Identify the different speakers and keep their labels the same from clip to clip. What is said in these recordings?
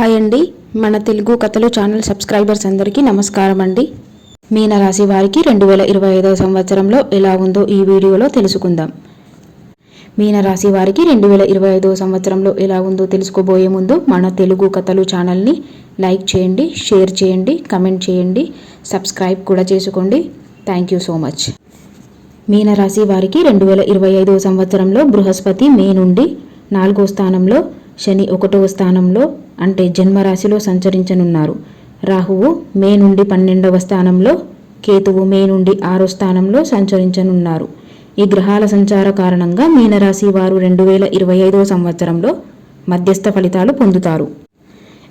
Speaker 1: Hi అండి. మన తెలుగు కథలు ఛానల్ సబ్స్క్రైబర్స్ అందరికీ నమస్కారం అండి. మీనరాశి వారికి రెండు వేల ఇరవై ఐదవ సంవత్సరంలో ఎలా ఉందో ఈ వీడియోలో తెలుసుకుందాం. మీనరాశి వారికి రెండు వేల ఇరవై ఐదవ సంవత్సరంలో ఎలా ఉందో తెలుసుకోబోయే ముందు మన తెలుగు కథలు ఛానల్ని లైక్ చేయండి షేర్ చేయండి కమెంట్ చేయండి సబ్స్క్రైబ్ కూడా చేసుకోండి. Thank you so much. మీనరాశి వారికి రెండు వేల ఇరవై ఐదవ సంవత్సరంలో బృహస్పతి మే నుండి నాలుగో స్థానంలో శని ఒకటవ స్థానంలో అంటే జన్మరాశిలో సంచరించనున్నారు. రాహువు మే నుండి పన్నెండవ స్థానంలో కేతువు మే నుండి ఆరో స్థానంలో సంచరించనున్నారు. ఈ గ్రహాల సంచార కారణంగా మీనరాశి వారు రెండు వేల ఇరవై ఐదవ సంవత్సరంలో మధ్యస్థ ఫలితాలు పొందుతారు.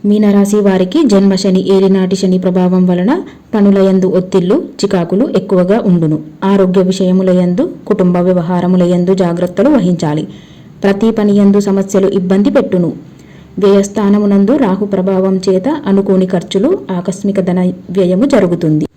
Speaker 1: మీనరాశి వారికి జన్మ శని ఏలినాటి శని ప్రభావం వలన పనులయందు ఒత్తిళ్ళు చికాకులు ఎక్కువగా ఉండును. ఆరోగ్య విషయములయందు కుటుంబ వ్యవహారములయందు జాగ్రత్తలు వహించాలి. ప్రతి పనియందు సమస్యలు ఇబ్బంది పెట్టును. వ్యయస్థానమునందు రాహు ప్రభావం చేత అనుకోని ఖర్చులు ఆకస్మిక ధన వ్యయము జరుగుతుంది.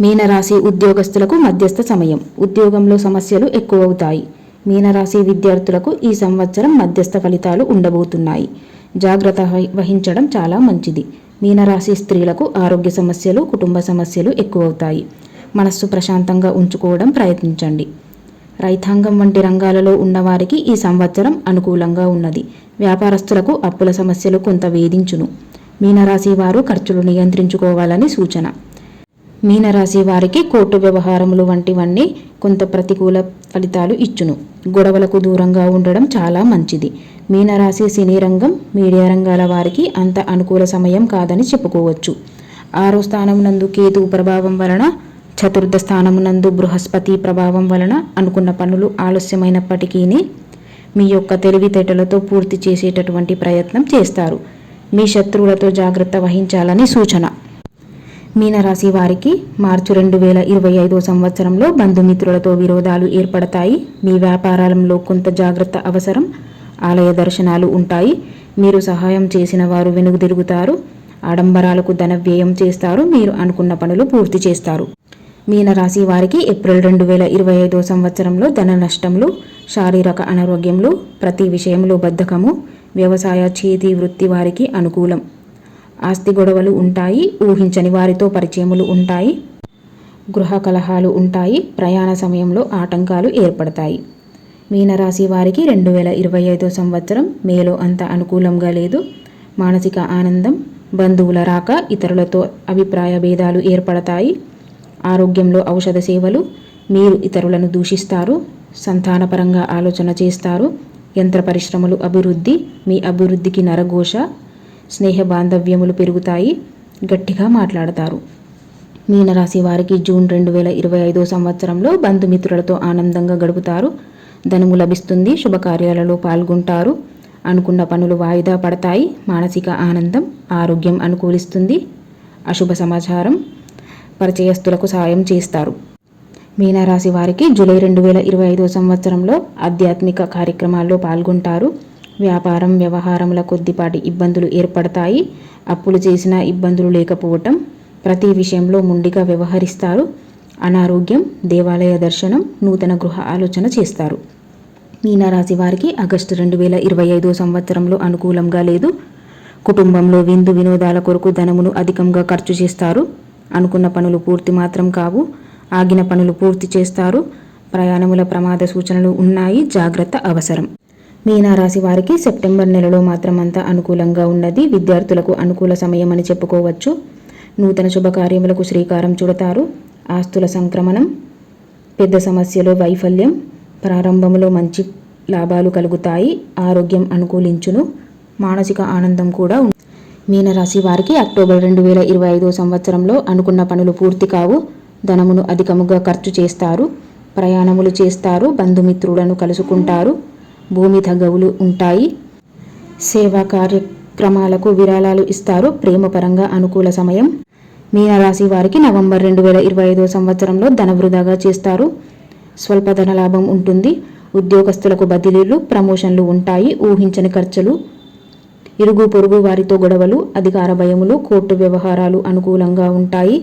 Speaker 1: మీనరాశి ఉద్యోగస్తులకు మధ్యస్థ సమయం. ఉద్యోగంలో సమస్యలు ఎక్కువవుతాయి. మీనరాశి విద్యార్థులకు ఈ సంవత్సరం మధ్యస్థ ఫలితాలు ఉండబోతున్నాయి. జాగ్రత్త వహి- వహించడం చాలా మంచిది. మీనరాశి స్త్రీలకు ఆరోగ్య సమస్యలు కుటుంబ సమస్యలు ఎక్కువవుతాయి. మనస్సు ప్రశాంతంగా ఉంచుకోవడం ప్రయత్నించండి. రైతాంగం వంటి రంగాలలో ఉన్నవారికి ఈ సంవత్సరం అనుకూలంగా ఉన్నది. వ్యాపారస్తులకు అప్పుల సమస్యలు కొంత వేధించును. మీనరాశి వారు ఖర్చులు నియంత్రించుకోవాలని సూచన. మీనరాశి వారికి కోర్టు వ్యవహారములు వంటివన్నీ కొంత ప్రతికూల ఫలితాలు ఇచ్చును. గొడవలకు దూరంగా ఉండడం చాలా మంచిది. మీనరాశి సినీ రంగం మీడియా రంగాల వారికి అంత అనుకూల సమయం కాదని చెప్పుకోవచ్చు. ఆరో స్థానం నందు కేతు ప్రభావం వలన చతుర్థ స్థానమునందు బృహస్పతి ప్రభావం వలన అనుకున్న పనులు ఆలస్యమైనప్పటికీ మీ యొక్క తెలివితేటలతో పూర్తి చేసేటటువంటి ప్రయత్నం చేస్తారు. మీ శత్రువులతో జాగ్రత్త వహించాలని సూచన. మీనరాశి వారికి మార్చి రెండు వేల ఇరవై ఐదో సంవత్సరంలో బంధుమిత్రులతో విరోధాలు ఏర్పడతాయి. మీ వ్యాపారాలలో కొంత జాగ్రత్త అవసరం. ఆలయ దర్శనాలు ఉంటాయి. మీరు సహాయం చేసిన వారు వెనుగుదిరుగుతారు ఆడంబరాలకు ధన వ్యయం చేస్తారు. మీరు అనుకున్న పనులు పూర్తి చేస్తారు. మీనరాశి వారికి ఏప్రిల్ రెండు వేల ఇరవై ఐదో సంవత్సరంలో ధన నష్టములు శారీరక అనారోగ్యములు ప్రతి విషయంలో బద్ధకము వ్యవసాయ చేతి వృత్తి వారికి అనుకూలం. ఆస్తి గొడవలు ఉంటాయి ఊహించని వారితో పరిచయములు ఉంటాయి గృహ కలహాలు ఉంటాయి ప్రయాణ సమయంలో ఆటంకాలు ఏర్పడతాయి. మీనరాశి వారికి రెండు వేల ఇరవై ఐదో సంవత్సరం మేలో అంత అనుకూలంగా లేదు. మానసిక ఆనందం బంధువుల రాక ఇతరులతో అభిప్రాయ భేదాలు ఏర్పడతాయి. ఆరోగ్యంలో ఔషధ సేవలు మీరు ఇతరులను దూషిస్తారు సంతానపరంగా ఆలోచన చేస్తారు యంత్ర పరిశ్రమలు అభివృద్ధి మీ అభివృద్ధికి నరఘోష స్నేహ బాంధవ్యములు పెరుగుతాయి గట్టిగా మాట్లాడతారు. మీనరాశి వారికి జూన్ రెండు వేల ఇరవై ఐదో సంవత్సరంలో బంధుమిత్రులతో ఆనందంగా గడుపుతారు ధనము లభిస్తుంది శుభకార్యాలలో పాల్గొంటారు అనుకున్న పనులు వాయిదా పడతాయి మానసిక ఆనందం ఆరోగ్యం అనుకూలిస్తుంది. అశుభ సమాచారం పరిచయస్తులకు సాయం చేస్తారు. మీనరాశి వారికి జూలై రెండు వేల ఇరవై ఐదో సంవత్సరంలో ఆధ్యాత్మిక కార్యక్రమాల్లో పాల్గొంటారు. వ్యాపారం వ్యవహారముల కొద్దిపాటి ఇబ్బందులు ఏర్పడతాయి. అప్పులు చేసిన ఇబ్బందులు లేకపోవటం ప్రతి విషయంలో ముండిగా వ్యవహరిస్తారు. అనారోగ్యం దేవాలయ దర్శనం నూతన గృహ ఆలోచన చేస్తారు. మీనరాశి వారికి ఆగస్టు రెండు వేల ఇరవై ఐదో సంవత్సరంలో అనుకూలంగా లేదు. కుటుంబంలో విందు వినోదాల కొరకు ధనమును అధికంగా ఖర్చు చేస్తారు. అనుకున్న పనులు పూర్తి మాత్రం కావు. ఆగిన పనులు పూర్తి చేస్తారు. ప్రయాణముల ప్రమాద సూచనలు ఉన్నాయి. జాగ్రత్త అవసరం. మీనారాశి వారికి సెప్టెంబర్ నెలలో మాత్రం అంతా అనుకూలంగా ఉన్నది. విద్యార్థులకు అనుకూల సమయం అని చెప్పుకోవచ్చు. నూతన శుభకార్యములకు శ్రీకారం చుడతారు. ఆస్తుల సంక్రమణం పెద్ద సమస్యలో వైఫల్యం ప్రారంభంలో మంచి లాభాలు కలుగుతాయి. ఆరోగ్యం అనుకూలించును. మానసిక ఆనందం కూడా ఉంది మీనరాశి వారికి అక్టోబర్ రెండు వేల ఇరవై ఐదో సంవత్సరంలో అనుకున్న పనులు పూర్తి కావు. ధనమును అధికముగా ఖర్చు చేస్తారు. ప్రయాణములు చేస్తారు. బంధుమిత్రులను కలుసుకుంటారు. భూమి తగవులు ఉంటాయి. సేవా కార్యక్రమాలకు విరాళాలు ఇస్తారు. ప్రేమపరంగా అనుకూల సమయం. మీనరాశి వారికి నవంబర్ రెండు వేల ఇరవై ఐదో సంవత్సరంలో ధన వృధాగా చేస్తారు. స్వల్ప ధన లాభం ఉంటుంది. ఉద్యోగస్తులకు బదిలీలు ప్రమోషన్లు ఉంటాయి. ఊహించని ఖర్చులు ఇరుగు పొరుగు వారితో గొడవలు అధికార భయములు కోర్టు వ్యవహారాలు అనుకూలంగా ఉంటాయి.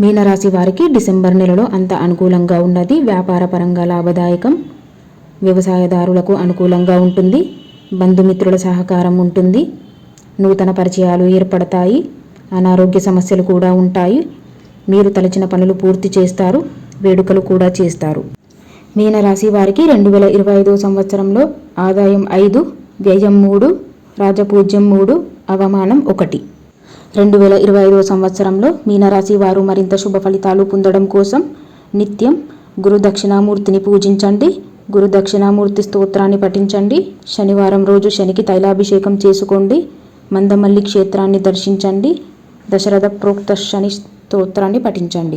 Speaker 1: మీనరాశి వారికి డిసెంబర్ నెలలో అంత అనుకూలంగా ఉన్నది. వ్యాపార పరంగా లాభదాయకం. వ్యవసాయదారులకు అనుకూలంగా ఉంటుంది. బంధుమిత్రుల సహకారం ఉంటుంది. నూతన పరిచయాలు ఏర్పడతాయి. అనారోగ్య సమస్యలు కూడా ఉంటాయి. మీరు తలచిన పనులు పూర్తి చేస్తారు. వేడుకలు కూడా చేస్తారు. మీనరాశి వారికి రెండు వేల ఇరవై ఐదో సంవత్సరంలో ఆదాయం ఐదు వ్యయం మూడు రాజపూజ్యం మూడు అవమానం ఒకటి. రెండు వేల ఇరవై ఐదవ సంవత్సరంలో మీనరాశి వారు మరింత శుభ ఫలితాలు పొందడం కోసం నిత్యం గురు దక్షిణామూర్తిని పూజించండి. గురు దక్షిణామూర్తి స్తోత్రాన్ని పఠించండి. శనివారం రోజు శనికి తైలాభిషేకం చేసుకోండి. మందమల్లి క్షేత్రాన్ని దర్శించండి. దశరథ ప్రోక్త శని స్తోత్రాన్ని పఠించండి.